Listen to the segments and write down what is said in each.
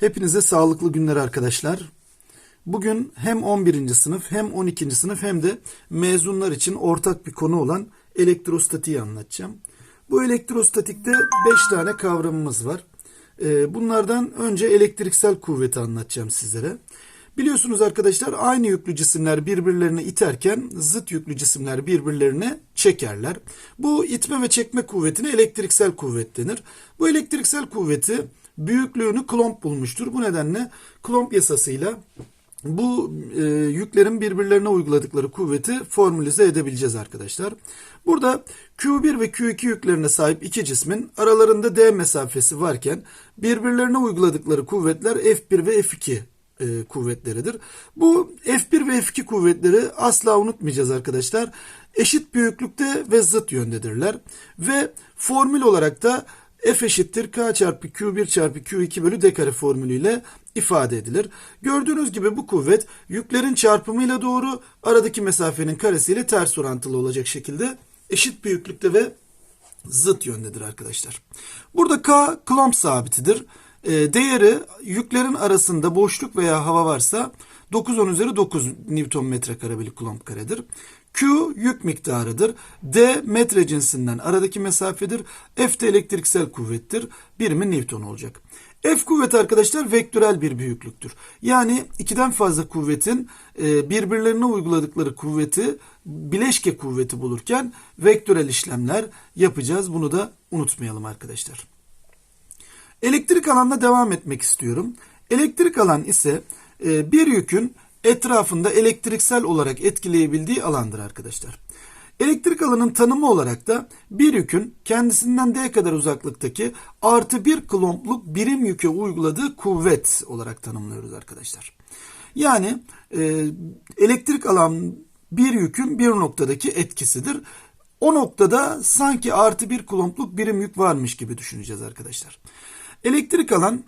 Hepinize sağlıklı günler arkadaşlar. Bugün hem 11. sınıf hem 12. sınıf hem de mezunlar için ortak bir konu olan elektrostatiği anlatacağım. Bu elektrostatikte 5 tane kavramımız var. Ee, Bunlardan önce elektriksel kuvveti anlatacağım sizlere. Biliyorsunuz arkadaşlar aynı yüklü cisimler birbirlerini iterken zıt yüklü cisimler birbirlerine çekerler. Bu itme ve çekme kuvvetine elektriksel kuvvet denir. Bu elektriksel kuvveti büyüklüğünü Coulomb bulmuştur. Bu nedenle Coulomb yasasıyla bu e, yüklerin birbirlerine uyguladıkları kuvveti formülize edebileceğiz arkadaşlar. Burada Q1 ve Q2 yüklerine sahip iki cismin aralarında D mesafesi varken birbirlerine uyguladıkları kuvvetler F1 ve F2 e, kuvvetleridir. Bu F1 ve F2 kuvvetleri asla unutmayacağız arkadaşlar. Eşit büyüklükte ve zıt yöndedirler. Ve formül olarak da F eşittir K çarpı Q1 çarpı Q2 bölü D kare formülüyle ifade edilir. Gördüğünüz gibi bu kuvvet yüklerin çarpımıyla doğru aradaki mesafenin karesiyle ters orantılı olacak şekilde eşit büyüklükte ve zıt yöndedir arkadaşlar. Burada K Coulomb sabitidir. E, değeri yüklerin arasında boşluk veya hava varsa 9 10 üzeri 9 Newton metrekare bölü Coulomb karedir. Q yük miktarıdır. D metre cinsinden aradaki mesafedir. F de elektriksel kuvvettir. Birimi Newton olacak. F kuvveti arkadaşlar vektörel bir büyüklüktür. Yani ikiden fazla kuvvetin e, birbirlerine uyguladıkları kuvveti bileşke kuvveti bulurken vektörel işlemler yapacağız. Bunu da unutmayalım arkadaşlar. Elektrik alanla devam etmek istiyorum. Elektrik alan ise e, bir yükün etrafında elektriksel olarak etkileyebildiği alandır arkadaşlar. Elektrik alanın tanımı olarak da bir yükün kendisinden D kadar uzaklıktaki artı bir klompluk birim yüke uyguladığı kuvvet olarak tanımlıyoruz arkadaşlar. Yani e, elektrik alan bir yükün bir noktadaki etkisidir. O noktada sanki artı bir klompluk birim yük varmış gibi düşüneceğiz arkadaşlar. Elektrik alan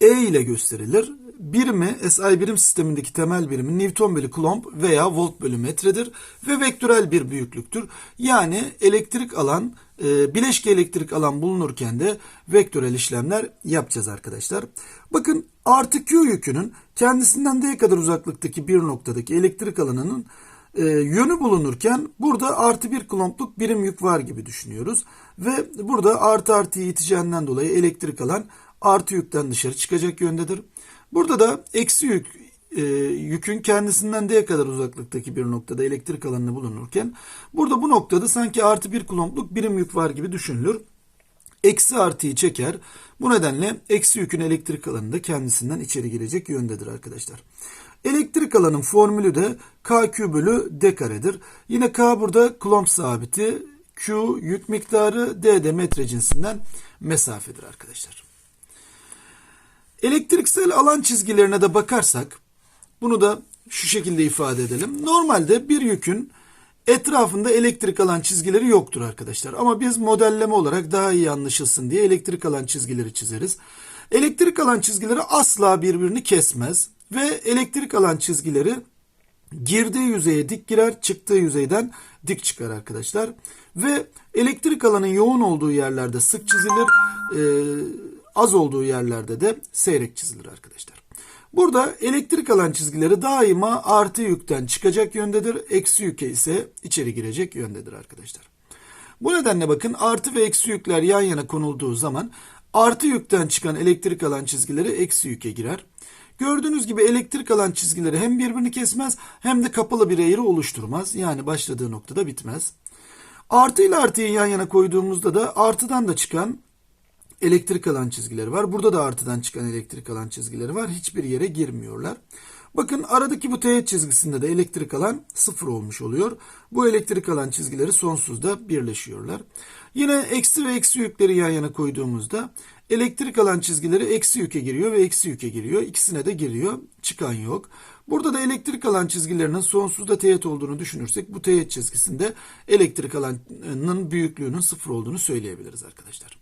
E ile gösterilir. Birimi SI birim sistemindeki temel birimi Newton bölü Coulomb veya volt bölü metredir ve vektörel bir büyüklüktür. Yani elektrik alan e, bileşke elektrik alan bulunurken de vektörel işlemler yapacağız arkadaşlar. Bakın artı Q yükünün kendisinden D kadar uzaklıktaki bir noktadaki elektrik alanının e, yönü bulunurken burada artı bir klompluk birim yük var gibi düşünüyoruz. Ve burada artı artıyı iteceğinden dolayı elektrik alan artı yükten dışarı çıkacak yöndedir. Burada da eksi yük e, yükün kendisinden D kadar uzaklıktaki bir noktada elektrik alanını bulunurken burada bu noktada sanki artı bir kulompluk birim yük var gibi düşünülür. Eksi artıyı çeker. Bu nedenle eksi yükün elektrik alanı da kendisinden içeri girecek yöndedir arkadaşlar. Elektrik alanın formülü de KQ bölü D karedir. Yine K burada Coulomb sabiti, Q yük miktarı, D de metre cinsinden mesafedir arkadaşlar. Elektriksel alan çizgilerine de bakarsak bunu da şu şekilde ifade edelim. Normalde bir yükün etrafında elektrik alan çizgileri yoktur arkadaşlar. Ama biz modelleme olarak daha iyi anlaşılsın diye elektrik alan çizgileri çizeriz. Elektrik alan çizgileri asla birbirini kesmez ve elektrik alan çizgileri girdiği yüzeye dik girer, çıktığı yüzeyden dik çıkar arkadaşlar. Ve elektrik alanın yoğun olduğu yerlerde sık çizilir, e, az olduğu yerlerde de seyrek çizilir arkadaşlar. Burada elektrik alan çizgileri daima artı yükten çıkacak yöndedir, eksi yüke ise içeri girecek yöndedir arkadaşlar. Bu nedenle bakın artı ve eksi yükler yan yana konulduğu zaman artı yükten çıkan elektrik alan çizgileri eksi yüke girer. Gördüğünüz gibi elektrik alan çizgileri hem birbirini kesmez hem de kapalı bir eğri oluşturmaz. Yani başladığı noktada bitmez. Artı ile artıyı yan yana koyduğumuzda da artıdan da çıkan elektrik alan çizgileri var. Burada da artıdan çıkan elektrik alan çizgileri var. Hiçbir yere girmiyorlar. Bakın aradaki bu teğet çizgisinde de elektrik alan sıfır olmuş oluyor. Bu elektrik alan çizgileri sonsuzda birleşiyorlar. Yine eksi ve eksi yükleri yan yana koyduğumuzda elektrik alan çizgileri eksi yüke giriyor ve eksi yüke giriyor. İkisine de giriyor. Çıkan yok. Burada da elektrik alan çizgilerinin sonsuzda teğet olduğunu düşünürsek bu teğet çizgisinde elektrik alanının büyüklüğünün sıfır olduğunu söyleyebiliriz arkadaşlar.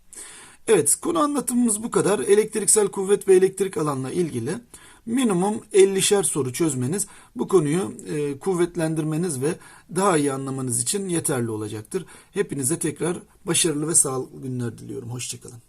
Evet konu anlatımımız bu kadar. Elektriksel kuvvet ve elektrik alanla ilgili minimum 50'şer soru çözmeniz bu konuyu e, kuvvetlendirmeniz ve daha iyi anlamanız için yeterli olacaktır. Hepinize tekrar başarılı ve sağlıklı günler diliyorum. Hoşçakalın.